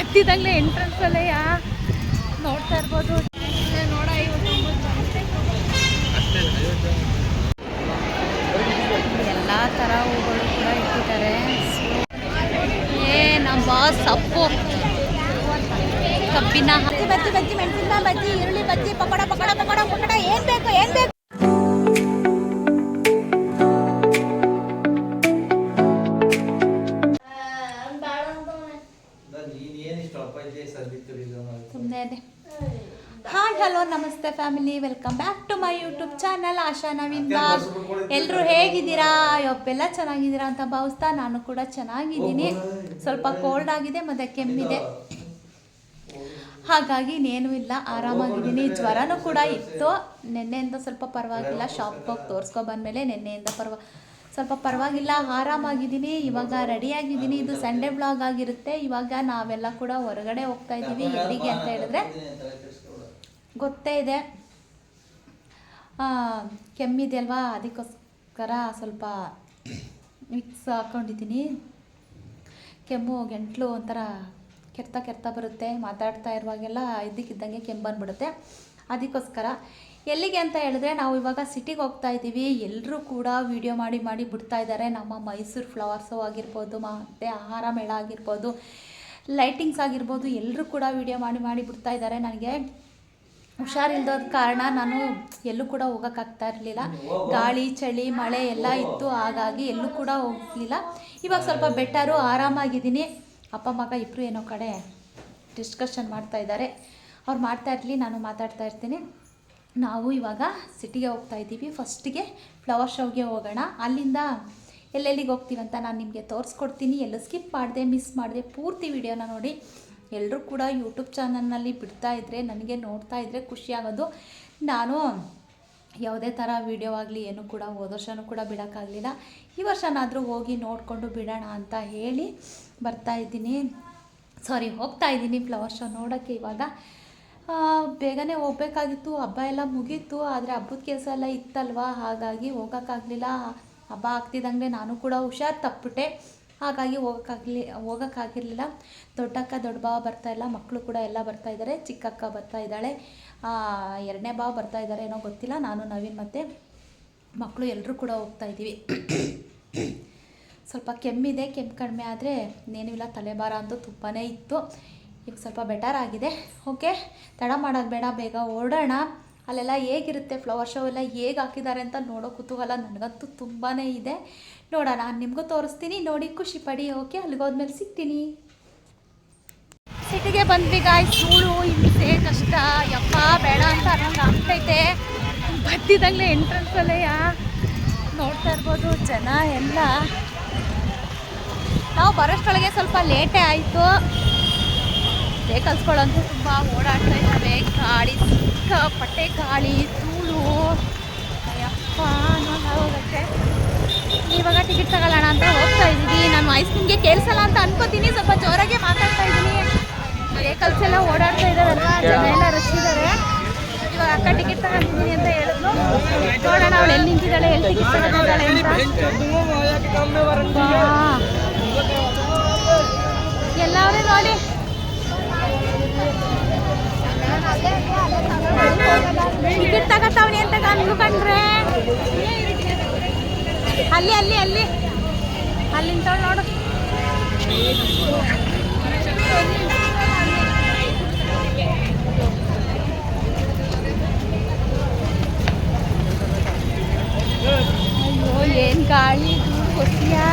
ಹತ್ತಿದಾಗಲೇ entrance ಅಲ್ಲೇ ನೋಡ್ತಾ ಇರ್ಬೋದು. ಎಲ್ಲ ಥರ ಹೂಗಳು ಕೂಡ ಇಟ್ಟಿದ್ದಾರೆ. ಏ, ನಮ್ಮ ಸೊಪ್ಪು ಕಬ್ಬಿನ ಬಜ್ಜಿ ಬಜ್ಜಿ ಮೆಣಸಿನ ಬಜ್ಜಿ ಈರುಳ್ಳಿ ಬಜ್ಜಿ ಪಕೋಡ ಪಕೋಡ ಪಕೋಡ ಪಕೋಡ, ಏನ್ ಬೇಕು ಏನ್ ಬೇಕು? ಸುಮ್ಮನೆ ಇದೆ ಹಾಯ್ ಹಲೋ ನಮಸ್ತೆ family welcome back to my YouTube channel Asha Naveen ಎಲ್ಲರೂ ಹೇಗಿದ್ದೀರಾ? ಯೊಬ್ಬೆಲ್ಲ ಚೆನ್ನಾಗಿದ್ದೀರಾ ಅಂತ ಭಾವಿಸ್ತಾ ನಾನು ಕೂಡ ಚೆನ್ನಾಗಿದ್ದೀನಿ. ಸ್ವಲ್ಪ ಕೋಲ್ಡ್ ಆಗಿದೆ ಮತ್ತೆ ಕೆಮ್ಮಿದೆ. ಹಾಗಾಗಿ ಇನ್ನೇನು ಇಲ್ಲ ಆರಾಮಾಗಿದ್ದೀನಿ. ಜ್ವರನೂ ಕೂಡ ಇತ್ತು. ನಿನ್ನೆಯಿಂದ ಸ್ವಲ್ಪ ಪರವಾಗಿಲ್ಲ ಶಾಪ್ಗೆ ಹೋಗಿ ತೋರಿಸ್ಕೊ ಬಂದಮೇಲೆ ನಿನ್ನೆಯಿಂದ ಪರವ ಸ್ವಲ್ಪ ಪರವಾಗಿಲ್ಲ, ಆರಾಮಾಗಿದ್ದೀನಿ, ಇವಾಗ ರೆಡಿಯಾಗಿದ್ದೀನಿ, ಇದು ಸಂಡೇ ಬ್ಲಾಗ್ ಆಗಿರುತ್ತೆ, ಇವಾಗ ನಾವೆಲ್ಲ ಕೂಡ ಹೊರಗಡೆ ಹೋಗ್ತಾ ಇದ್ದೀವಿ, ಎಲ್ಲಿಗೆ ಅಂತ ಹೇಳಿದ್ರೆ ಗೊತ್ತೇ ಇದೆ. ಕೆಮ್ಮಿದೆ ಅಲ್ವಾ, ಅದಕ್ಕೋಸ್ಕರ ಸ್ವಲ್ಪ ಮಿಕ್ಸ್ ಹಾಕ್ಕೊಂಡಿದ್ದೀನಿ ಕೆಮ್ಮು ಗಂಟ್ಲು ಒಂಥರ ಕೆರ್ತಾ ಕೆರ್ತಾ ಬರುತ್ತೆ, ಮಾತಾಡ್ತಾ ಇರುವಾಗೆಲ್ಲ, ಇದ್ದಕ್ಕಿದ್ದಂಗೆ ಕೆಮ್ಮು ಬಂದ್ಬಿಡುತ್ತೆ. ಅದಕ್ಕೋಸ್ಕರ ಎಲ್ಲಿಗೆ ಅಂತ ಹೇಳಿದ್ರೆ ನಾವು ಇವಾಗ ಸಿಟಿಗೆ ಹೋಗ್ತಾ ಇದ್ದೀವಿ. ಎಲ್ಲರೂ ಕೂಡ ವಿಡಿಯೋ ಮಾಡಿ ಮಾಡಿ ಬಿಡ್ತಾ ಇದ್ದಾರೆ. ನಮ್ಮ ಮೈಸೂರು ಫ್ಲವರ್ಸು ಆಗಿರ್ಬೋದು, ಮತ್ತು ಆಹಾರ ಮೇಳ ಆಗಿರ್ಬೋದು ಲೈಟಿಂಗ್ಸ್ ಆಗಿರ್ಬೋದು ಎಲ್ಲರೂ ಕೂಡ ವಿಡಿಯೋ ಮಾಡಿ ಮಾಡಿ ಬಿಡ್ತಾ ಇದ್ದಾರೆ. ನನಗೆ ಹುಷಾರಿಲ್ದೋದ ಕಾರಣ ನಾನು ಎಲ್ಲೂ ಕೂಡ ಹೋಗೋಕ್ಕಾಗ್ತಾ ಇರಲಿಲ್ಲ. ಗಾಳಿ, ಚಳಿ, ಮಳೆ ಎಲ್ಲ ಇತ್ತು. ಹಾಗಾಗಿ ಎಲ್ಲೂ ಕೂಡ ಹೋಗಲಿಲ್ಲ. ಇವಾಗ ಸ್ವಲ್ಪ ಬೆಟರು ಆರಾಮಾಗಿದ್ದೀನಿ. ಅಪ್ಪ, ಮಗ ಇಬ್ಬರು ಏನೋ ಕಡೆ ಡಿಸ್ಕಷನ್ ಮಾಡ್ತಾ ಇದ್ದಾರೆ. ಅವ್ರು ಮಾಡ್ತಾ ಇರಲಿ, ನಾನು ಮಾತಾಡ್ತಾ ಇರ್ತೀನಿ. ನಾವು ಇವಾಗ ಸಿಟಿಗೆ ಹೋಗ್ತಾ ಇದ್ದೀವಿ. ಫಸ್ಟಿಗೆ ಫ್ಲವರ್ ಶೋಗೆ ಹೋಗೋಣ. ಅಲ್ಲಿಂದ ಎಲ್ಲೆಲ್ಲಿಗೆ ಹೋಗ್ತೀವಿ ಅಂತ ನಾನು ನಿಮಗೆ ತೋರಿಸ್ಕೊಡ್ತೀನಿ. ಎಲ್ಲೂ ಸ್ಕಿಪ್ ಮಾಡಿದೆ ಮಿಸ್ ಮಾಡಿದೆ, ಪೂರ್ತಿ ವಿಡಿಯೋನ ನೋಡಿ. ಎಲ್ಲರೂ ಕೂಡ ಯೂಟ್ಯೂಬ್ ಚಾನಲ್ನಲ್ಲಿ ಬಿಡ್ತಾ ಇದ್ದರೆ ನನಗೆ ನೋಡ್ತಾ ಇದ್ದರೆ ಖುಷಿಯಾಗೋದು ನಾನು ಯಾವುದೇ ಥರ ವೀಡಿಯೋ ಆಗಲಿ, ಏನು ಕೂಡ ಹೋದ ವರ್ಷನೂ ಕೂಡ ಬಿಡೋಕ್ಕಾಗಲಿಲ್ಲ ಈ ವರ್ಷನಾದರೂ ಹೋಗಿ ನೋಡಿಕೊಂಡು ಬಿಡೋಣ ಅಂತ ಹೇಳಿ ಬರ್ತಾ ಇದ್ದೀನಿ. ಸಾರಿ ಹೋಗ್ತಾ ಇದ್ದೀನಿ ಫ್ಲವರ್ ಶೋ ನೋಡೋಕ್ಕೆ ಇವಾಗ. ಬೇಗನೆ ಹೋಗ್ಬೇಕಾಗಿತ್ತು. ಹಬ್ಬ ಎಲ್ಲ ಮುಗೀತು. ಆದರೆ ಹಬ್ಬದ ಕೆಲಸ ಎಲ್ಲ ಇತ್ತಲ್ವಾ? ಹಾಗಾಗಿ ಹೋಗೋಕ್ಕಾಗಲಿಲ್ಲ. ಹಬ್ಬ ಆಗ್ತಿದ್ದಂಗೆ ನಾನು ಕೂಡ ಹುಷಾರು ತಪ್ಪಿಟ್ಟೆ ಹಾಗಾಗಿ ಹೋಗೋಕ್ಕಾಗಲಿ, ಹೋಗೋಕ್ಕಾಗಿರಲಿಲ್ಲ. ದೊಡ್ಡಕ್ಕ, ದೊಡ್ಡ ಬಾವ ಬರ್ತಾ ಇಲ್ಲ. ಮಕ್ಕಳು ಕೂಡ ಎಲ್ಲ ಬರ್ತಾ ಇದ್ದಾರೆ. ಚಿಕ್ಕಕ್ಕ ಬರ್ತಾ ಇದ್ದಾಳೆ. ಎರಡನೇ ಬಾವ ಬರ್ತಾ ಇದ್ದಾರೆ ಏನೋ ಗೊತ್ತಿಲ್ಲ. ನಾನು, ನವೀನ್ ಮತ್ತು ಮಕ್ಕಳು ಎಲ್ಲರೂ ಕೂಡ ಹೋಗ್ತಾ ಇದ್ದೀವಿ. ಸ್ವಲ್ಪ ಕೆಮ್ಮಿದೆ. ಕೆಮ್ಮು ಕಡಿಮೆ ಆದರೆ ಇನ್ನೇನಿಲ್ಲ ತಲೆಭಾರ ಅಂತೂ ತುಂಬಾ ಇತ್ತು. ಈಗ ಸ್ವಲ್ಪ ಬೆಟರ್ ಆಗಿದೆ. ಓಕೆ ತಡ ಮಾಡೋದು ಬೇಡ, ಬೇಗ ಓಡೋಣ. ಅಲ್ಲೆಲ್ಲ ಹೇಗಿರುತ್ತೆ? ಫ್ಲವರ್ ಶೋ ಎಲ್ಲ ಹೇಗೆ ಹಾಕಿದ್ದಾರೆ ಅಂತ ನೋಡೋ ಕುತೂಹಲ ನನಗಂತೂ ತುಂಬಾ ಇದೆ. ನೋಡೋಣ, ನಾನು ನಿಮಗೂ ತೋರಿಸ್ತೀನಿ. ನೋಡಿ, ಖುಷಿ ಪಡಿ ಓಕೆ ಅಲ್ಲಿಗೋದ್ಮೇಲೆ ಸಿಗ್ತೀನಿ. ಸಿಟಿಗೆ ಬಂದ್ವಿ ಗಾಯ್ ಧೂಳು ಹಿಂಸೆ, ಕಷ್ಟ. ಯಪ್ಪ, ಬೇಡ ಅಂತ ಅನ್ನೋಂಗೆ ಆಗ್ತೈತೆ. ಬತ್ತಿದಾಗಲೇ ಎಂಟ್ರೆನ್ಸಲ್ಲೇ ನೋಡ್ತಾ ಇರ್ಬೋದು, ಜನ ಎಲ್ಲ. ನಾವು ಬರೋಷ್ಟೊಳಗೆ ಸ್ವಲ್ಪ ಲೇಟೇ ಆಯಿತು. ವೆಹಿಕಲ್ಸ್ಗಳಂತೂ ತುಂಬ ಓಡಾಡ್ತಾ ಇದ್ದಾವೆ. ಗಾಳಿ ಸಿಕ್ಕಾಪಟ್ಟೆ ಗಾಳಿ, ಧೂಳು. ಅಯ್ಯಪ್ಪ ಹೋಗುತ್ತೆ ಇವಾಗ ಟಿಕೆಟ್ ತಗೊಳ್ಳೋಣ ಅಂತ ಹೋಗ್ತಾ ಇದ್ದೀವಿ. ನಾನು ಐಸ್ ನಿಮಗೆ ಕೇಳಿಸಲ್ಲ ಅಂತ ಅನ್ಕೋತೀನಿ. ಸ್ವಲ್ಪ ಜೋರಾಗೆ ಮಾತಾಡ್ತಾ ಇದ್ದೀನಿ. ವೆಹಿಕಲ್ಸ್ ಎಲ್ಲ ಓಡಾಡ್ತಾ ಇದ್ದಾರಲ್ವಾ? ಜನ ಎಲ್ಲ ರಶ್ ಇದ್ದಾರೆ ಇವಾಗ ಅಕ್ಕ ಟಿಕೆಟ್ ತಗೊಂಡಿದ್ದೀನಿ ಅಂತ ಹೇಳಿದ್ರು. ನೋಡೋಣ ಅವಳು ಎಲ್ಲಿ ನಿಂತಿದ್ದಾಳೆ, ಎಲ್ಲಿ ಟಿಕೆಟ್ ತಗೊಂಡಿದ್ದಾಳೆ ಅಂತ. ಬಾ. ಎಲ್ಲವೇ ನೋಡಿ. ಟಿಕೆಟ್ ತಗತ್ತವನಿ ಅಂತ ಅನ್ಕೊಂಡ್ರೆ ಅಲ್ಲಿ ಅಲ್ಲಿ ಅಲ್ಲಿ. ಅಲ್ಲಿ ನಿಂತವಳು ನೋಡು. ಅಯ್ಯೋ, ಏನ್ ಗಾಳಿ ಗೊತ್ತಿಯಾ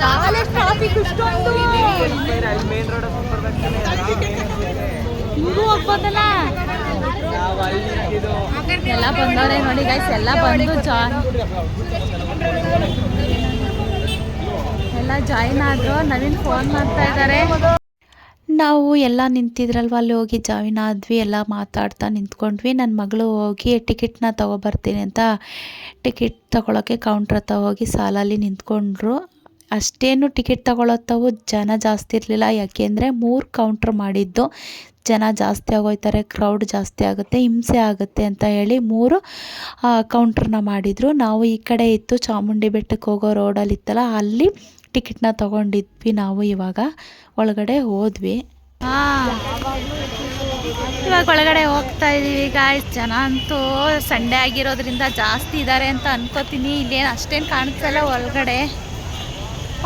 ನಾಳೆ ಟ್ರಾಫಿಕ್ ಇಷ್ಟೊಂದು. ಹಿಂಗೂ ಹೋಗ್ಬೋದಲ್ಲ ಎಲ್ಲ ಬಂದವ್ರೆ ನೋಡಿ ಗೈಸ್ ಎಲ್ಲ ಬಂದು ಜಾಯ್ ಎಲ್ಲ ಜಾಯಿನ್ ಆದ್ರು ನವೀನ್ ಫೋನ್ ಮಾಡ್ತಾ ಇದ್ದಾರೆ ನಾವು ಎಲ್ಲ ನಿಂತಿದ್ರಲ್ವ ಅಲ್ಲಿ ಹೋಗಿ ಜಾಯಿನ್ ಆದ್ವಿ ಎಲ್ಲ ಮಾತಾಡ್ತಾ ನಿಂತ್ಕೊಂಡ್ವಿ. ನನ್ನ ಮಗಳು ಹೋಗಿ ಟಿಕೆಟ್ನ ತೊಗೊಬರ್ತೀನಿ ಅಂತ ಟಿಕೆಟ್ ತಗೊಳಕ್ಕೆ ಕೌಂಟ್ರ್ ಹತ್ರ ಹೋಗಿ ಸಾಲಲ್ಲಿ ನಿಂತ್ಕೊಂಡ್ರು. ಅಷ್ಟೇನು ಟಿಕೆಟ್ ತಗೊಳತ್ತವು ಜನ ಜಾಸ್ತಿ ಇರಲಿಲ್ಲ. ಯಾಕೆಂದರೆ ಮೂರು ಕೌಂಟ್ರ್ ಮಾಡಿದ್ದು. ಜನ ಜಾಸ್ತಿ ಆಗೋಯ್ತಾರೆ ಕ್ರೌಡ್ ಜಾಸ್ತಿ ಆಗುತ್ತೆ, ಹಿಂಸೆ ಆಗುತ್ತೆ ಅಂತ ಹೇಳಿ ಮೂರು ಕೌಂಟ್ರನ್ನ ಮಾಡಿದರು. ನಾವು ಈ ಕಡೆ ಇತ್ತು, ಚಾಮುಂಡಿ ಬೆಟ್ಟಕ್ಕೆ ಹೋಗೋ ರೋಡಲ್ಲಿ ಇತ್ತಲ್ಲ, ಅಲ್ಲಿ ಟಿಕೆಟ್ನ ತೊಗೊಂಡಿದ್ವಿ ನಾವು ಇವಾಗ. ಒಳಗಡೆ ಹೋದ್ವಿ. ಇವಾಗ ಒಳಗಡೆ ಹೋಗ್ತಾ ಇದೀವಿ ಗಾಯ್ಸ್ ಜನ ಅಂತೂ ಸಂಡೇ ಆಗಿರೋದ್ರಿಂದ ಜಾಸ್ತಿ ಇದ್ದಾರೆ ಅಂತ ಅನ್ಕೋತೀನಿ. ಇಲ್ಲೇನು, ಅಷ್ಟೇನು ಕಾಣಿಸಲ್ಲ ಒಳಗಡೆ.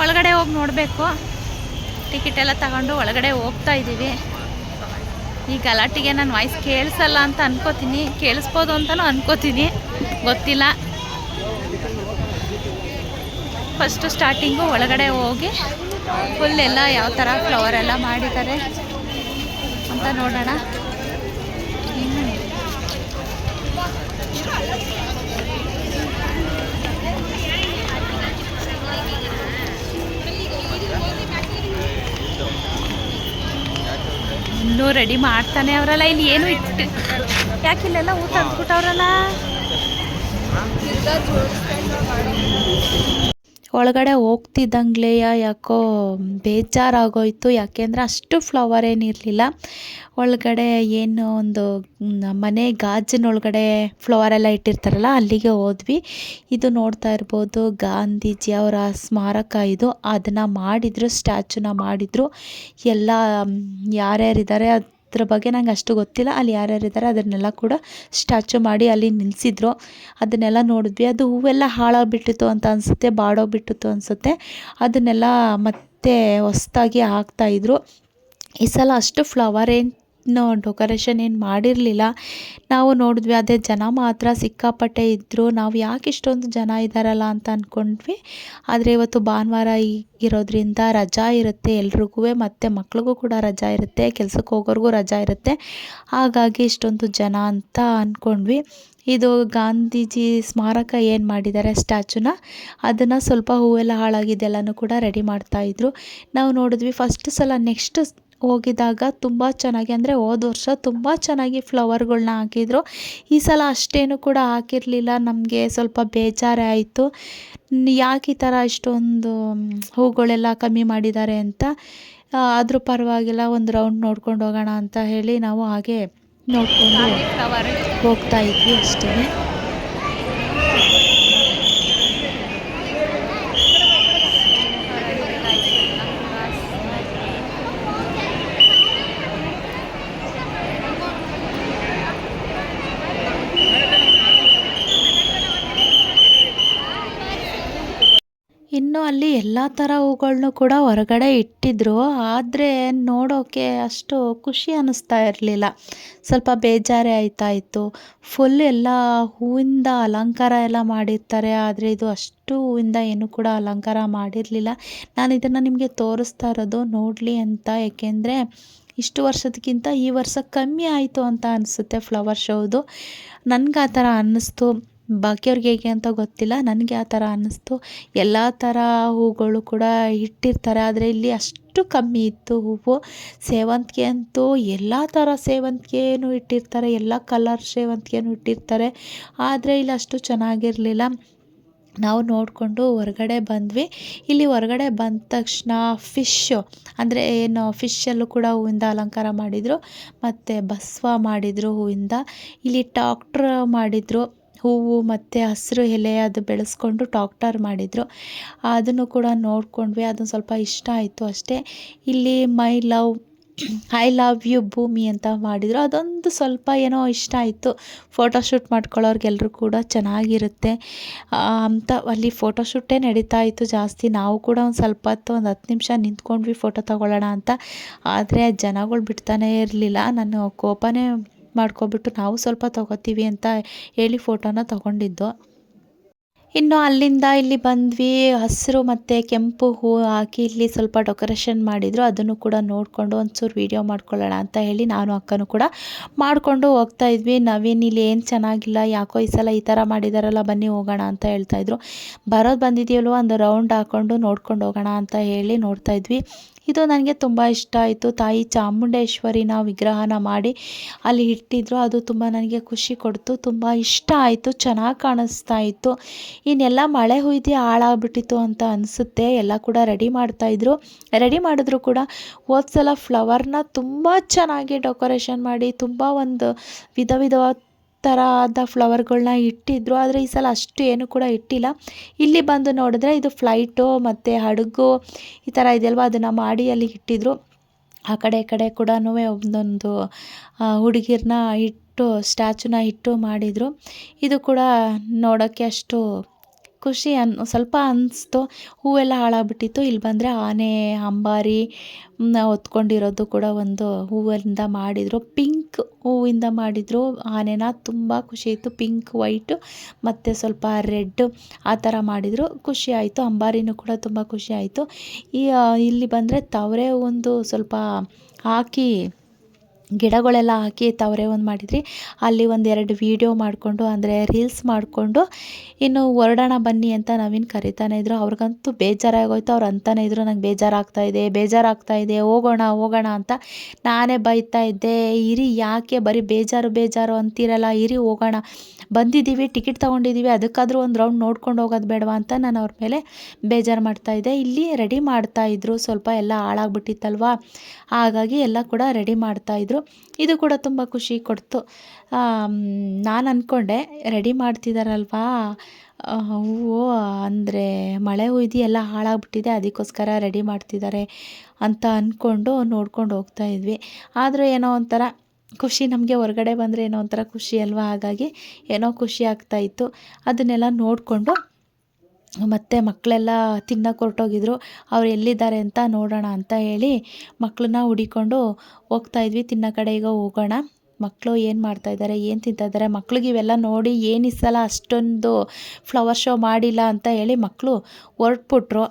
ಒಳಗಡೆ ಹೋಗಿ ನೋಡಬೇಕು. ಟಿಕೆಟ್ ಎಲ್ಲ ತಗೊಂಡು ಒಳಗಡೆ ಹೋಗ್ತಾ ಇದ್ದೀವಿ ಈ ಗಲಾಟೆಗೆ ನಾನು ವಾಯ್ಸ್ ಕೇಳಿಸಲ್ಲ ಅಂತ ಅನ್ಕೋತೀನಿ. ಕೇಳಿಸ್ಬೋದು ಅಂತಲೂ ಅನ್ಕೋತೀನಿ. ಗೊತ್ತಿಲ್ಲ. ಫಸ್ಟು ಸ್ಟಾರ್ಟಿಂಗು ಒಳಗಡೆ ಹೋಗಿ ಫುಲ್ ಎಲ್ಲ ಯಾವ ಥರ ಫ್ಲವರ್ ಎಲ್ಲ ಮಾಡಿದ್ದಾರೆ ಅಂತ ನೋಡೋಣ. ಇನ್ನೂ ರೆಡಿ ಮಾಡ್ತಾನೆ ಅವರಲ್ಲ ಇಲ್ಲಿ ಏನು ಇಟ್ಟು ಯಾಕೆ ಇಲ್ಲೆಲ್ಲ ಊಟ ಅಂದ್ಬಿಟ್ಟವ್ರಲ್ಲ ಒಳಗಡೆ ಹೋಗ್ತಿದ್ದಂಗ್ಲೇ ಯಾಕೋ ಬೇಜಾರಾಗೋಯಿತು. ಯಾಕೆಂದರೆ ಅಷ್ಟು ಫ್ಲವರ್ ಏನಿರಲಿಲ್ಲ ಒಳಗಡೆ ಏನು ಒಂದು ಮನೆ ಗಾಜಿನೊಳಗಡೆ ಫ್ಲವರ್ ಎಲ್ಲ ಇಟ್ಟಿರ್ತಾರಲ್ಲ, ಅಲ್ಲಿಗೆ ಹೋದ್ವಿ. ಇದು ನೋಡ್ತಾ ಇರ್ಬೋದು, ಗಾಂಧೀಜಿ ಅವರ ಸ್ಮಾರಕ ಇದು. ಅದನ್ನು ಮಾಡಿದರು, ಸ್ಟ್ಯಾಚುನ ಮಾಡಿದರು. ಎಲ್ಲ, ಯಾರ್ಯಾರಿದ್ದಾರೆ ಯಾರ್ಯಾರಿದ್ದಾರೆ ಅದ್ರ ಬಗ್ಗೆ ನಂಗೆ ಅಷ್ಟು ಗೊತ್ತಿಲ್ಲ. ಅಲ್ಲಿ ಯಾರ್ಯಾರಿದ್ದಾರೆ ಅದನ್ನೆಲ್ಲ ಕೂಡ ಸ್ಟ್ಯಾಚು ಮಾಡಿ ಅಲ್ಲಿ ನಿಲ್ಲಿಸಿದ್ರು ಅದನ್ನೆಲ್ಲ ನೋಡಿದ್ವಿ. ಅದು ಹೂವೆಲ್ಲ ಹಾಳಾಗಿಬಿಟ್ಟಿತ್ತು ಅಂತ ಅನಿಸುತ್ತೆ, ಬಾಡೋಗ್ಬಿಟ್ಟಿತ್ತು ಅನಿಸುತ್ತೆ. ಅದನ್ನೆಲ್ಲ ಮತ್ತೆ ಹೊಸ್ದಾಗಿ ಹಾಕ್ತಾಯಿದ್ರು ಈ ಸಲ ಅಷ್ಟು ಫ್ಲವರ್ ಏನು ಡೆಕೋರೇಷನ್ ಏನು ಮಾಡಿರಲಿಲ್ಲ. ನಾವು ನೋಡಿದ್ವಿ, ಅದೇ ಜನ ಮಾತ್ರ ಸಿಕ್ಕಾಪಟ್ಟೆ ಇದ್ದರು ನಾವು ಯಾಕೆ ಇಷ್ಟೊಂದು ಜನ ಇದ್ದಾರಲ್ಲ ಅಂತ ಅಂದ್ಕೊಂಡ್ವಿ ಆದರೆ ಇವತ್ತು ಭಾನುವಾರ ಇರೋದ್ರಿಂದ ರಜಾ ಇರುತ್ತೆ, ಎಲ್ರಿಗೂ ಮತ್ತು ಮಕ್ಳಿಗೂ ಕೂಡ ರಜಾ ಇರುತ್ತೆ, ಕೆಲ್ಸಕ್ಕೆ ಹೋಗೋರಿಗೂ ರಜಾ ಇರುತ್ತೆ. ಹಾಗಾಗಿ ಇಷ್ಟೊಂದು ಜನ ಅಂತ ಅಂದ್ಕೊಂಡ್ವಿ ಇದು ಗಾಂಧೀಜಿ ಸ್ಮಾರಕ ಏನು ಮಾಡಿದ್ದಾರೆ, ಸ್ಟ್ಯಾಚುನ? ಅದನ್ನು ಸ್ವಲ್ಪ ಹೂವೆಲ್ಲ ಹಾಳಾಗಿದ್ದೆಲ್ಲನೂ ಕೂಡ ರೆಡಿ ಮಾಡ್ತಾಯಿದ್ರು ನಾವು ನೋಡಿದ್ವಿ ಫಸ್ಟ್ ಸಲ ನೆಕ್ಸ್ಟ್ ಹೋಗಿದಾಗ ತುಂಬ ಚೆನ್ನಾಗಿ ಅಂದರೆ ಹೋದ ವರ್ಷ ತುಂಬ ಚೆನ್ನಾಗಿ ಫ್ಲವರ್ಗಳನ್ನ ಹಾಕಿದ್ರು. ಈ ಸಲ ಅಷ್ಟೇನು ಕೂಡ ಹಾಕಿರಲಿಲ್ಲ ನಮಗೆ ಸ್ವಲ್ಪ ಬೇಜಾರೇ ಆಯಿತು. ಯಾಕೆ ಈ ಥರ ಇಷ್ಟೊಂದು ಹೂಗಳೆಲ್ಲ ಕಮ್ಮಿ ಮಾಡಿದ್ದಾರೆ ಅಂತ ಆದರೂ ಪರವಾಗಿಲ್ಲ ಒಂದು ರೌಂಡ್ ನೋಡ್ಕೊಂಡು ಹೋಗೋಣ ಅಂತ ಹೇಳಿ ನಾವು ಹಾಗೆ ನೋಡ್ಕೊಂಡು ಹೋಗ್ತಾ ಇದ್ವಿ ಅಷ್ಟೇ ಇನ್ನು ಅಲ್ಲಿ ಎಲ್ಲ ಥರ ಹೂಗಳ್ನೂ ಕೂಡ ಹೊರಗಡೆ ಇಟ್ಟಿದ್ರು. ಆದರೆ ನೋಡೋಕ್ಕೆ ಅಷ್ಟು ಖುಷಿ ಅನ್ನಿಸ್ತಾ ಇರಲಿಲ್ಲ. ಸ್ವಲ್ಪ ಬೇಜಾರೇ ಆಯ್ತಾ ಇತ್ತು ಫುಲ್ ಎಲ್ಲ ಹೂವಿಂದ ಅಲಂಕಾರ ಎಲ್ಲ ಮಾಡಿರ್ತಾರೆ. ಆದರೆ ಇದು ಅಷ್ಟು ಹೂವಿಂದ ಏನು ಕೂಡ ಅಲಂಕಾರ ಮಾಡಿರಲಿಲ್ಲ. ನಾನು ಇದನ್ನು ನಿಮಗೆ ತೋರಿಸ್ತಾ ಇರೋದು ನೋಡಲಿ ಅಂತ. ಏಕೆಂದರೆ ಇಷ್ಟು ವರ್ಷದಕ್ಕಿಂತ ಈ ವರ್ಷ ಕಮ್ಮಿ ಆಯಿತು ಅಂತ ಅನಿಸುತ್ತೆ ಫ್ಲವರ್ ಶೋದು ನನಗೆ ಆ ಥರ ಅನ್ನಿಸ್ತು ಬಾಕಿಯವ್ರಿಗೆ ಹೇಗೆ ಅಂತ ಗೊತ್ತಿಲ್ಲ. ನನಗೆ ಆ ಥರ ಅನ್ನಿಸ್ತು. ಎಲ್ಲ ಥರ ಹೂಗಳು ಕೂಡ ಇಟ್ಟಿರ್ತಾರೆ. ಆದರೆ ಇಲ್ಲಿ ಅಷ್ಟು ಕಮ್ಮಿ ಇತ್ತು ಹೂವು. ಸೇವಂತಿಗೆ ಅಂತೂ ಎಲ್ಲ ಥರ ಸೇವಂತಿಗೆನೂ ಇಟ್ಟಿರ್ತಾರೆ. ಎಲ್ಲ ಕಲರ್ ಸೇವಂತಿಗೆನೂ ಇಟ್ಟಿರ್ತಾರೆ. ಆದರೆ ಇಲ್ಲಿ ಅಷ್ಟು ಚೆನ್ನಾಗಿರಲಿಲ್ಲ. ನಾವು ನೋಡಿಕೊಂಡು ಹೊರಗಡೆ ಬಂದ್ವಿ. ಇಲ್ಲಿ ಹೊರಗಡೆ ಬಂದ ತಕ್ಷಣ ಫಿಶ್ಶು ಅಂದರೆ ಏನು ಫಿಶಲ್ಲೂ ಕೂಡ ಹೂವಿಂದ ಅಲಂಕಾರ ಮಾಡಿದರು. ಮತ್ತು ಬಸವ ಮಾಡಿದರು ಹೂವಿಂದ. ಇಲ್ಲಿ ಡಾಕ್ಟ್ರ್ ಮಾಡಿದರು. ಹೂವು ಮತ್ತು ಹಸಿರು ಎಲೆ ಅದು ಬೆಳೆಸ್ಕೊಂಡು ಡಾಕ್ಟರ್ ಮಾಡಿದರು. ಅದನ್ನು ಕೂಡ ನೋಡಿಕೊಂಡ್ವಿ. ಅದೊಂದು ಸ್ವಲ್ಪ ಇಷ್ಟ ಆಯಿತು ಅಷ್ಟೇ. ಇಲ್ಲಿ my love I love you ಭೂಮಿ ಅಂತ ಮಾಡಿದರು. ಅದೊಂದು ಸ್ವಲ್ಪ ಏನೋ ಇಷ್ಟ ಆಯಿತು. ಫೋಟೋಶೂಟ್ ಮಾಡ್ಕೊಳ್ಳೋರಿಗೆಲ್ಲರೂ ಕೂಡ ಚೆನ್ನಾಗಿರುತ್ತೆ. ಅಂತ ಅಲ್ಲಿ ಫೋಟೋಶೂಟೇ ನಡೀತಾ ಇತ್ತು ಜಾಸ್ತಿ. ನಾವು ಕೂಡ ಒಂದು ಸ್ವಲ್ಪ ಹೊತ್ತು, ಒಂದು ಹತ್ತು ನಿಮಿಷ ನಿಂತ್ಕೊಂಡ್ವಿ ಫೋಟೋ ತಗೊಳ್ಳೋಣ ಅಂತ. ಆದರೆ ಜನಗಳು ಬಿಡ್ತಾನೇ ಇರಲಿಲ್ಲ. ನಾನು ಕೋಪನೇ ಮಾಡ್ಕೊಬಿಟ್ಟು ನಾವು ಸ್ವಲ್ಪ ತಗೋತೀವಿ ಅಂತ ಹೇಳಿ ಫೋಟೋನ ತಗೊಂಡಿದ್ದು. ಇನ್ನು ಅಲ್ಲಿಂದ ಇಲ್ಲಿ ಬಂದ್ವಿ. ಹಸಿರು ಮತ್ತು ಕೆಂಪು ಹೂ ಹಾಕಿ ಇಲ್ಲಿ ಸ್ವಲ್ಪ ಡೆಕೋರೇಷನ್ ಮಾಡಿದರು. ಅದನ್ನು ಕೂಡ ನೋಡಿಕೊಂಡು ಒಂಚೂರು ವೀಡಿಯೋ ಮಾಡ್ಕೊಳ್ಳೋಣ ಅಂತ ಹೇಳಿ ನಾನು ಅಕ್ಕನೂ ಕೂಡ ಮಾಡಿಕೊಂಡು ಹೋಗ್ತಾ ಇದ್ವಿ. ನವೀನ್ ಇಲ್ಲಿ ಏನು ಚೆನ್ನಾಗಿಲ್ಲ, ಯಾಕೋ ಈ ಸಲ ಈ ಥರ ಮಾಡಿದಾರಲ್ಲ, ಬನ್ನಿ ಹೋಗೋಣ ಅಂತ ಹೇಳ್ತಾಯಿದ್ರು ಬರೋದು ಬಂದಿದೆಯಲ್ವ ಒಂದು ರೌಂಡ್ ಹಾಕ್ಕೊಂಡು ನೋಡ್ಕೊಂಡು ಹೋಗೋಣ ಅಂತ ಹೇಳಿ ನೋಡ್ತಾ ಇದ್ವಿ. ಇದು ನನಗೆ ತುಂಬ ಇಷ್ಟ ಆಯಿತು. ತಾಯಿ ಚಾಮುಂಡೇಶ್ವರಿನ ವಿಗ್ರಹನ ಮಾಡಿ ಅಲ್ಲಿ ಇಟ್ಟಿದ್ರು. ಅದು ತುಂಬ ನನಗೆ ಖುಷಿ ಕೊಡ್ತು. ತುಂಬ ಇಷ್ಟ ಆಯಿತು. ಚೆನ್ನಾಗಿ ಕಾಣಿಸ್ತಾ ಇತ್ತು. ಇನ್ನೆಲ್ಲ ಮಳೆ ಹುಯ್ದು ಹಾಳಾಗ್ಬಿಟ್ಟಿತ್ತು ಅಂತ ಅನಿಸುತ್ತೆ. ಎಲ್ಲ ಕೂಡ ರೆಡಿ ಮಾಡ್ತಾಯಿದ್ರು ರೆಡಿ ಮಾಡಿದ್ರು ಕೂಡ ಹೋದ ಸಲ ಫ್ಲವರ್ನ ತುಂಬ ಚೆನ್ನಾಗಿ ಡೆಕೋರೇಷನ್ ಮಾಡಿ ತುಂಬ ಒಂದು ವಿಧ ವಿಧವಾದ ಥರದ ಫ್ಲವರ್ಗಳನ್ನ ಇಟ್ಟಿದ್ರು. ಆದರೆ ಈ ಸಲ ಅಷ್ಟು ಏನು ಕೂಡ ಇಟ್ಟಿಲ್ಲ. ಇಲ್ಲಿ ಬಂದು ನೋಡಿದ್ರೆ ಇದು ಫ್ಲೈಟು ಮತ್ತು ಹಡಗು ಈ ಥರ ಇದೆಯಲ್ವ ಅದನ್ನು ಮಾಡಿ ಅಲ್ಲಿ ಇಟ್ಟಿದ್ರು. ಆ ಕಡೆ ಕಡೆ ಕೂಡ ಒಂದೊಂದು ಹುಡುಗಿರನ್ನ ಇಟ್ಟು ಸ್ಟ್ಯಾಚುನ ಇಟ್ಟು ಮಾಡಿದರು. ಇದು ಕೂಡ ನೋಡೋಕ್ಕೆ ಅಷ್ಟು ಖುಷಿ ಅನ್, ಸ್ವಲ್ಪ ಅನಿಸ್ತು. ಹೂವೆಲ್ಲ ಹಾಳಾಗ್ಬಿಟ್ಟಿತ್ತು. ಇಲ್ಲಿ ಬಂದರೆ ಆನೆ, ಅಂಬಾರಿ ಹೊತ್ಕೊಂಡಿರೋದು ಕೂಡ ಒಂದು ಹೂವಿಂದ ಮಾಡಿದರು. ಪಿಂಕ್ ಹೂವಿಂದ ಮಾಡಿದರು. ಆನೆನ ತುಂಬ ಖುಷಿ ಆಯಿತು. ಪಿಂಕ್, ವೈಟು, ಮತ್ತು ಸ್ವಲ್ಪ ರೆಡ್ ಆ ಥರ ಮಾಡಿದರು. ಖುಷಿ ಆಯಿತು. ಅಂಬಾರಿನೂ ಕೂಡ ತುಂಬ ಖುಷಿ ಆಯಿತು. ಈ ಇಲ್ಲಿ ಬಂದರೆ ತವರೆ ಒಂದು ಸ್ವಲ್ಪ ಹಾಕಿ ಗಿಡಗಳೆಲ್ಲ ಹಾಕಿ ತವರೆ ಒಂದು ಮಾಡಿದ್ರಿ. ಅಲ್ಲಿ ಒಂದು ಎರಡು ವೀಡಿಯೋ ಮಾಡಿಕೊಂಡು, ಅಂದರೆ ರೀಲ್ಸ್ ಮಾಡಿಕೊಂಡು, ಇನ್ನು ಹೊರಡೋಣ ಬನ್ನಿ ಅಂತ ನವೀನ್ ಕರಿತಾನೆ ಇದ್ರು. ಅವ್ರಿಗಂತೂ ಬೇಜಾರಾಗೋಯ್ತು. ಅವ್ರು ಅಂತಾನೆ ಇದ್ರು, ನಂಗೆ ಬೇಜಾರಾಗ್ತಾ ಇದೆ ಬೇಜಾರಾಗ್ತಾ ಇದೆ, ಹೋಗೋಣ ಹೋಗೋಣ ಅಂತ ನಾನೇ ಬೈತಾ ಇದ್ದೆ. ಇರಿ, ಯಾಕೆ ಬರೀ ಬೇಜಾರು ಬೇಜಾರು ಅಂತೀರಲ್ಲ? ಇರಿ, ಹೋಗೋಣ. ಬಂದಿದ್ದೀವಿ, ಟಿಕೆಟ್ ತೊಗೊಂಡಿದ್ದೀವಿ. ಅದಕ್ಕಾದರೂ ಒಂದು ರೌಂಡ್ ನೋಡ್ಕೊಂಡು ಹೋಗೋದು ಬೇಡವಾ ಅಂತ ನಾನು ಅವ್ರ ಮೇಲೆ ಬೇಜಾರು ಮಾಡ್ತಾಯಿದ್ದೆ ಇಲ್ಲಿ ರೆಡಿ ಮಾಡ್ತಾಯಿದ್ರು ಸ್ವಲ್ಪ ಎಲ್ಲ ಹಾಳಾಗ್ಬಿಟ್ಟಿತ್ತಲ್ವ? ಹಾಗಾಗಿ ಎಲ್ಲ ಕೂಡ ರೆಡಿ ಮಾಡ್ತಾಯಿದ್ರು ಇದು ಕೂಡ ತುಂಬ ಖುಷಿ ಕೊಡ್ತು. ನಾನು ಅಂದ್ಕೊಂಡೆ ರೆಡಿ ಮಾಡ್ತಿದ್ದಾರಲ್ವಾ ಹೂವು ಅಂದರೆ ಮಳೆ ಹುಯ್ದು ಎಲ್ಲ ಹಾಳಾಗ್ಬಿಟ್ಟಿದೆ, ಅದಕ್ಕೋಸ್ಕರ ರೆಡಿ ಮಾಡ್ತಿದ್ದಾರೆ ಅಂತ ಅಂದ್ಕೊಂಡು ನೋಡ್ಕೊಂಡು ಹೋಗ್ತಾ ಇದ್ವಿ. ಆದರೂ ಏನೋ ಒಂಥರ ಖುಷಿ ನಮಗೆ ಹೊರಗಡೆ ಬಂದರೆ ಏನೋ ಒಂಥರ ಖುಷಿ ಅಲ್ವಾ? ಹಾಗಾಗಿ ಏನೋ ಖುಷಿ ಆಗ್ತಾಯಿತ್ತು ಅದನ್ನೆಲ್ಲ ನೋಡಿಕೊಂಡು ಮತ್ತು ಮಕ್ಕಳೆಲ್ಲ ತಿನ್ನಕ್ಕೆ ಹೊರಟೋಗಿದ್ರು. ಅವ್ರು ಎಲ್ಲಿದ್ದಾರೆ ಅಂತ ನೋಡೋಣ ಅಂತ ಹೇಳಿ ಮಕ್ಕಳನ್ನ ಹುಡಿಕೊಂಡು ಹೋಗ್ತಾ ಇದ್ವಿ. ತಿನ್ನೋ ಕಡೆ ಈಗ ಹೋಗೋಣ. ಮಕ್ಕಳು ಏನು ಮಾಡ್ತಾ ಇದ್ದಾರೆ, ಏನು ತಿಂತಾಯಿದ್ದಾರೆ ಮಕ್ಳಿಗೆ ಇವೆಲ್ಲ ನೋಡಿ ಏನು ಈ ಅಷ್ಟೊಂದು ಫ್ಲವರ್ ಶೋ ಮಾಡಿಲ್ಲ ಅಂತ ಹೇಳಿ ಮಕ್ಕಳು ಹೊರಟ್ಬಿಟ್ರು.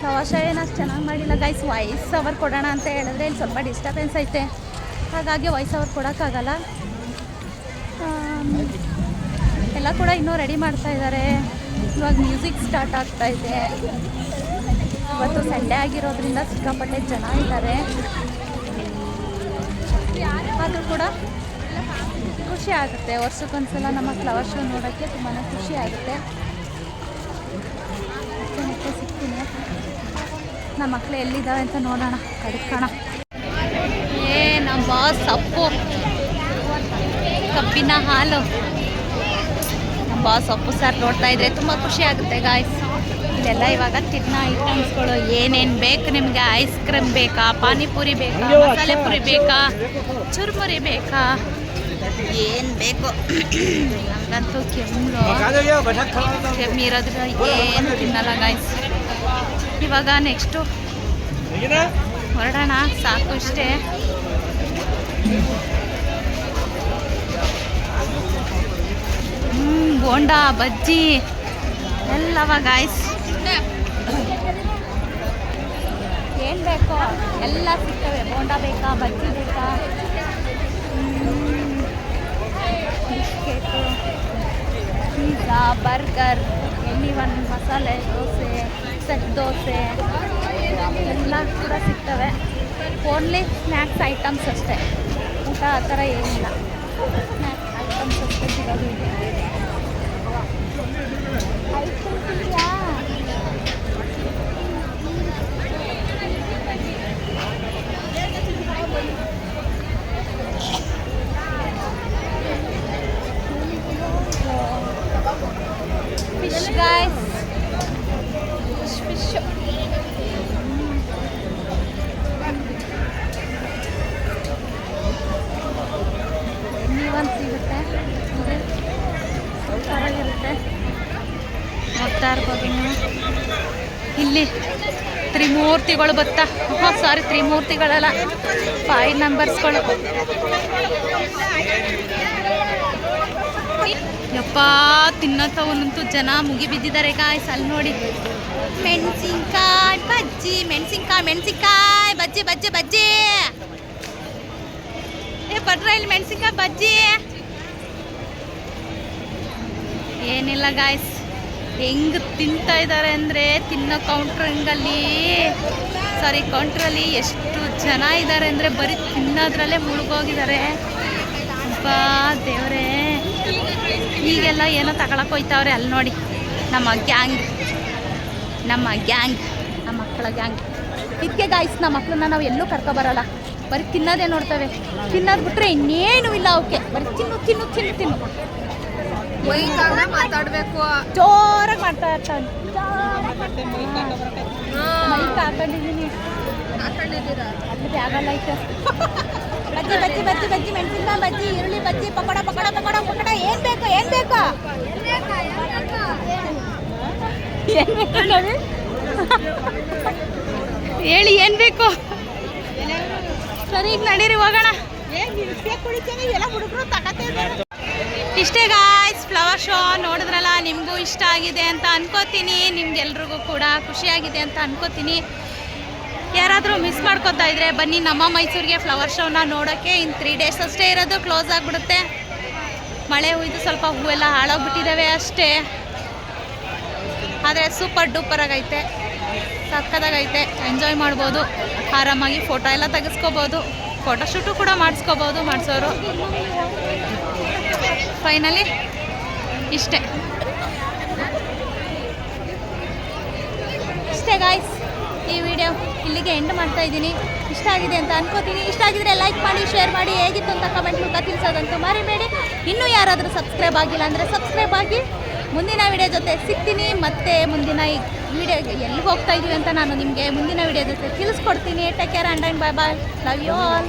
ಪ್ರವಾಸ ಏನು ಅಷ್ಟು ಚೆನ್ನಾಗಿ ಮಾಡಿಲ್ಲ ಗೈಸ್ ವಾಯ್ಸ್ ಅವರ್ ಕೊಡೋಣ ಅಂತ ಹೇಳಿದ್ರೆ ಇಲ್ಲಿ ಸ್ವಲ್ಪ ಡಿಸ್ಟರ್ಬೆನ್ಸ್ ಐತೆ. ಹಾಗಾಗಿ ವಾಯ್ಸ್ ಅವರ್ ಕೊಡೋಕ್ಕಾಗಲ್ಲ. ಎಲ್ಲ ಕೂಡ ಇನ್ನೂ ರೆಡಿ ಮಾಡ್ತಾ ಇದ್ದಾರೆ ಇವಾಗ ಮ್ಯೂಸಿಕ್ ಸ್ಟಾರ್ಟ್ ಆಗ್ತಾ ಇದೆ. ಇವತ್ತು ಸಂಡೇ ಆಗಿರೋದ್ರಿಂದ ಸಿಕ್ಕಾಪಟ್ಟೆ ಜನ ಇದ್ದಾರೆ. ಆದರೂ ಕೂಡ ಖುಷಿ ಆಗುತ್ತೆ. ವರ್ಷಕ್ಕೊಂದ್ಸಲ ನಮ್ಮ ಫ್ಲವರ್ ಶೋ ನೋಡೋಕ್ಕೆ ತುಂಬಾ ಖುಷಿ ಆಗುತ್ತೆ. ನಮ್ಮ ಮಕ್ಳು ಎಲ್ಲಿದ್ದಾವೆ ಅಂತ ನೋಡೋಣ ಕಡ್ಕೋಣ ಏ, ನಮ್ಮ ಸೊಪ್ಪು. ಕಬ್ಬಿನ ಹಾಲು. ನಮ್ಮ ಸೊಪ್ಪು ಸರ್ ನೋಡ್ತಾ ಇದ್ರೆ ತುಂಬ ಖುಷಿ ಆಗುತ್ತೆ ಗಾಯ್ಸ್ ಇಲ್ಲೆಲ್ಲ ಇವಾಗ ತಿನ್ನ ಐಟಮ್ಸ್ಗಳು ಏನೇನು ಬೇಕು ನಿಮಗೆ? ಐಸ್ ಕ್ರೀಮ್ ಬೇಕಾ? ಪಾನಿಪುರಿ ಬೇಕಾ? ಮಸಾಲೆ ಪುರಿ ಬೇಕಾ? ಚುರುಮುರಿ ಬೇಕಾ? ಏನು ಬೇಕು? ನಮಗಂತೂ ಕೆಮ್ಮು. ಕೆಮ್ಮಿರೋದ್ರ ಏನು ತಿನ್ನಲ್ಲ ಗಾಯ್ಸ್ ಇವಾಗ ನೆಕ್ಸ್ಟು ಹೊರಡೋಣ ಸಾಕು ಇಷ್ಟೇ. ಹ್ಞೂ ಬೋಂಡ ಬಜ್ಜಿ ಎಲ್ಲವ ಗಾಯ್ಸ್ ಏನು ಬೇಕೋ ಎಲ್ಲ ಸಿಗ್ತವೆ. ಬೋಂಡ ಬೇಕಾ ಬಜ್ಜಿ ಬೇಕಾ? ಬಿಸ್ಕೆಟು ಪಿಜ್ಜಾ ಬರ್ಗರ್ ಎಣ್ಣೆ ಒಂದು ಮಸಾಲೆ ದೋಸೆ. ಸೆಟ್ ದೋಸೆ ಎಲ್ಲ ಕೂಡ ಸಿಗ್ತವೆ ಓನ್ಲಿ ಸ್ನ್ಯಾಕ್ಸ್ ಐಟಮ್ಸ್ ಅಷ್ಟೇ ಊಟ ಆ ಥರ ಏನಿಲ್ಲ. ಸ್ನ್ಯಾಕ್ಸ್ ಐಟಮ್ಸ್ ಅಷ್ಟೇ ಸಿಗೋದು ಇದೆ. ಐಸ್ ಕ್ರೀಮ್ ತಿಂತೀಯಾ ಫಿಶ್ ಗಾಯ್ಸ್ ಫಿಶ್ ಫಿಶ್ ನೀವೊಂದು ಸಿಗುತ್ತೆ ಇದೆ ಸೂಪರಾಗಿರುತ್ತೆ ನೋಡ್ತಾ ಇರ್ಬೋದು ನೀವು ಇಲ್ಲಿ ತ್ರಿಮೂರ್ತಿಗಳು ಬತ್ತಾ? ಸಾರಿ ತ್ರಿಮೂರ್ತಿಗಳಲ್ಲ. ಫೈವ್ ನಂಬರ್ಸ್ಗಳು ಯಪ್ಪ ತಿನ್ನೋತವನಂತೂ ಜನ ಮುಗಿಬಿದ್ದಿದ್ದಾರೆ ಗಾಯ್ಸ್ ಅಲ್ಲಿ ನೋಡಿ. ಮೆಣಸಿನ್ಕಾಯಿ ಬಜ್ಜಿ, ಮೆಣಸಿನ್ಕಾಯಿ ಮೆಣಸಿನ್ಕಾಯಿ ಬಜ್ಜಿ ಬಜ್ಜಿ ಬಜ್ಜಿ. ಏ ಬಡ್ರ ಇಲ್ಲಿ ಮೆಣಸಿನ್ಕಾಯಿ ಬಜ್ಜಿ. ಏನಿಲ್ಲ ಗಾಯ್ಸ್ ಹೆಂಗ್ ತಿಂತಾ ಇದ್ದಾರೆ ಅಂದರೆ ತಿನ್ನೋ ಕೌಂಟ್ರಿಂಗಲ್ಲಿ ಸಾರಿ ಕೌಂಟ್ರಲ್ಲಿ ಎಷ್ಟು ಜನ ಇದ್ದಾರೆ ಅಂದರೆ ಬರೀ ತಿನ್ನೋದ್ರಲ್ಲೇ ಮುಳುಗೋಗಿದ್ದಾರೆ ಬಾ ದೇವ್ರೇ. ಈಗೆಲ್ಲ ಏನೋ ತಗೊಳಕ್ ಹೋಯ್ತಾವ್ರೆ ಅಲ್ಲಿ ನೋಡಿ. ನಮ್ಮ ಗ್ಯಾಂಗ್ ನಮ್ಮ ಗ್ಯಾಂಗ್ ನಮ್ಮ ಮಕ್ಕಳ ಗ್ಯಾಂಗ್ ಇದಕ್ಕೆ ಗಾಯ್ಸ್ ನಮ್ಮ ಮಕ್ಕಳನ್ನ ನಾವು ಎಲ್ಲೂ ಕರ್ಕೊಬರಲ್ಲ ಬರೀ ತಿನ್ನೋದೇ ನೋಡ್ತವೆ. ತಿನ್ನೋದು ಬಿಟ್ರೆ ಇನ್ನೇನು ಇಲ್ಲ ಅವಕ್ಕೆ ಬರೀ ತಿನ್ನು ತಿನ್ನು ತಿನ್ನು ತಿನ್ನು. ಮಾತಾಡ್ಬೇಕು. ಜೋರಾಗಿ ಮಾಡ್ತಾ ಇರ್ತಾನೆ. ಮೈಕ್ ಹಾಕೊಂಡಿದ್ದೀನಿ. ಆಗಲ್ಲ ಐತೆ ಬಜ್ಜಿ ಬಜ್ಜಿ ಬಜ್ಜಿ ಬಜ್ಜಿ ಮೆಣಸಿನ್ಕಾಯಿ ಬಜ್ಜಿ ಈರುಳ್ಳಿ ಬಜ್ಜಿ ಪಕೋಡ ಪಕೋಡ ಪಕೋಡ ಪಕೋಡ. ಏನ್ ಬೇಕು ಏನ್ ಬೇಕು? ಏನ್ ಬೇಕು ಹೇಳಿ? ಏನ್ ಬೇಕು? ಸರಿ ಈಗ ನಡೀರಿ ಹೋಗೋಣ. ಎಲ್ಲ ಹುಡುಗರು ತಗತ್ತೆ ಇಷ್ಟೇ ಗಾಯ್ಸ್ ಫ್ಲವರ್ ಶೋ ನೋಡಿದ್ರಲ್ಲ, ನಿಮಗೂ ಇಷ್ಟ ಆಗಿದೆ ಅಂತ ಅನ್ಕೋತೀನಿ. ನಿಮ್ಗೆಲ್ರಿಗೂ ಕೂಡ ಖುಷಿಯಾಗಿದೆ ಅಂತ ಅನ್ಕೋತೀನಿ. ಯಾರಾದರೂ ಮಿಸ್ ಮಾಡ್ಕೊತಾ ಇದ್ರೆ ಬನ್ನಿ, ನಮ್ಮ ಮೈಸೂರಿಗೆ ಫ್ಲವರ್ ಶೋನ ನೋಡೋಕ್ಕೆ ಇನ್ನು ತ್ರೀ ಡೇಸ್ ಅಷ್ಟೇ ಇರೋದು ಕ್ಲೋಸ್ ಆಗಿಬಿಡುತ್ತೆ. ಮಳೆ ಹುಯ್ದು ಸ್ವಲ್ಪ ಹೂವೆಲ್ಲ ಹಾಳಾಗ್ಬಿಟ್ಟಿದ್ದಾವೆ ಅಷ್ಟೇ. ಆದರೆ ಸೂಪರ್ ಡೂಪರ್ ಆಗೈತೆ. ಸಕ್ಕದಾಗೈತೆ ಎಂಜಾಯ್ ಮಾಡ್ಬೋದು. ಆರಾಮಾಗಿ ಫೋಟೋ ಎಲ್ಲ ತೆಗೆಸ್ಕೋಬೋದು. ಫೋಟೋಶೂಟು ಕೂಡ ಮಾಡಿಸ್ಕೋಬೋದು, ಮಾಡಿಸೋರು. ಫೈನಲಿ? ಇಷ್ಟೇ. ಇಷ್ಟೇ ಗಾಯ್ಸ್ ಈ ವಿಡಿಯೋ ಇಲ್ಲಿಗೆ ಎಂಡ್ ಮಾಡ್ತಾ ಇದ್ದೀನಿ. ಇಷ್ಟ ಆಗಿದೆ ಅಂತ ಅನ್ಕೋತೀನಿ. ಇಷ್ಟ ಆಗಿದ್ರೆ ಲೈಕ್ ಮಾಡಿ ಶೇರ್ ಮಾಡಿ. ಹೇಗಿತ್ತು ಅಂತ ಕಮೆಂಟ್ ಮೂಲಕ ತಿಳಿಸೋದಂತೂ ಮರಿಬೇಡಿ. ಇನ್ನೂ ಯಾರಾದರೂ ಸಬ್ಸ್ಕ್ರೈಬ್ ಆಗಿಲ್ಲ ಅಂದರೆ ಸಬ್ಸ್ಕ್ರೈಬ್ ಆಗಿ. ಮುಂದಿನ ವಿಡಿಯೋ ಜೊತೆ ಸಿಗ್ತೀನಿ. ಮತ್ತೆ ಮುಂದಿನ ಈ ವಿಡಿಯೋ ಎಲ್ಲಿಗೆ ಹೋಗ್ತಾ ಇದ್ದೀವಿ ಅಂತ ನಾನು ನಿಮಗೆ ಮುಂದಿನ ವಿಡಿಯೋ ಜೊತೆ ತಿಳಿಸ್ಕೊಡ್ತೀನಿ. Take care and bye bye love you all